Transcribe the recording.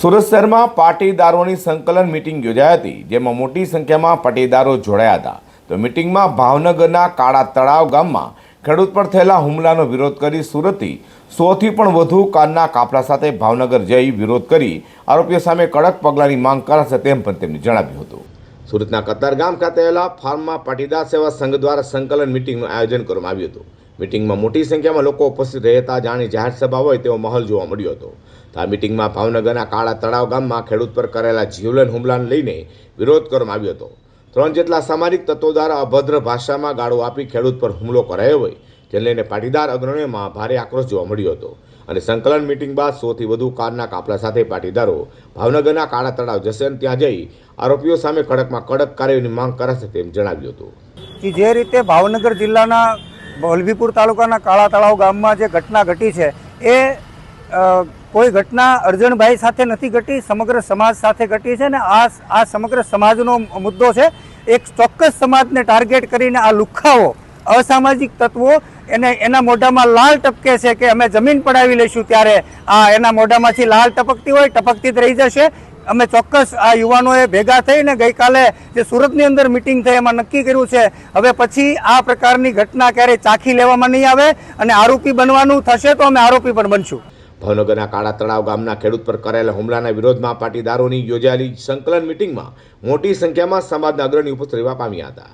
સુરત શહેરમાં પાટીદારોની સંકલન મિટિંગ યોજાઈ હતી, જેમાં મોટી સંખ્યામાં પાટીદારો જોડાયા હતા. તો મિટિંગમાં ભાવનગરના કાળા તળાવ ગામમાં ખેડૂત પર થયેલા હુમલાનો વિરોધ કરી સુરતથી સોથી પણ વધુ કારના કાફલા સાથે ભાવનગર જઈ વિરોધ કરી આરોપીઓ સામે કડક પગલાંની માંગ કરાશે તેમ પણ તેમણે જણાવ્યું હતું. સુરતના કતારગામ ખાતે આવેલા ફાર્મમાં પાટીદાર સેવા સંઘ દ્વારા સંકલન મિટિંગનું આયોજન કરવામાં આવ્યું હતું. મિટિંગમાં મોટી સંખ્યામાં લોકો ઉપસ્થિત રહેતા જાણી જાહેર સભા હોય તેવો માહોલ જોવા મળ્યો હતો. આ મિટિંગમાં ભાવનગરના કાળા તળાવ ગામમાં ખેડૂત પર કરેલા જીવલેણ હુમલાને લઈને વિરોધ કરવામાં આવ્યો હતો. ત્રણ જેટલા સામાજિક તત્વો દ્વારા અભદ્ર ભાષામાં ગાળો આપી ખેડૂત પર હુમલો કરાયો હોય, જેને લઈને પાટીદાર અગ્રણીઓમાં ભારે આક્રોશ જોવા મળ્યો હતો. અને સંકલન મિટિંગ બાદ સોથી વધુ કારના કાપલા સાથે પાટીદારો ભાવનગરના કાળા તળાવ જશે અને ત્યાં જઈ આરોપીઓ સામે કડકમાં કડક કાર્યની માંગ કરાશે તેમ જણાવ્યું હતું. જે રીતે ભાવનગર જિલ્લાના વલભીપુર તાલુકાના કાળા તળાવ ગામમાં જે ઘટના ઘટી છે, એ કોઈ ઘટના અર્જણભાઈ સાથે નથી ઘટી, સમગ્ર સમાજ સાથે ઘટી છે ને આ આ સમગ્ર સમાજનો મુદ્દો છે, એક ચોક્કસ સમાજને ટાર્ગેટ કરીને આ લુખ્ખાઓ અસામાજિક તત્વો એને એના મોઢામાં લાલ ટપકે છે કે અમે જમીન પડાવી લઈશું ત્યારે આ એના મોઢામાંથી લાલ ટપકતી હોય, ટપકતી જ રહી જશે. અમે ચોક્કસ આ યુવાનોએ ભેગા થઈને ગઈકાલે જે સુરતની અંદર મિટિંગ થઈ એમાં નક્કી કર્યું છે. હવે પછી આ પ્રકારની ઘટના ક્યારેય ચાખી લેવામાં નહીં આવે અને આરોપી બનવાનું થશે તો અમે આરોપી પણ બનશું. ભાવનગરના કાળા તળાવ ગામના ખેડૂત પર કરેલા હુમલાના વિરોધમાં પાટીદારોની યોજાયેલી સંકલન મિટિંગમાં મોટી સંખ્યામાં સમાજના અગ્રણી ઉપસ્થિત રહેવા પામ્યા હતા.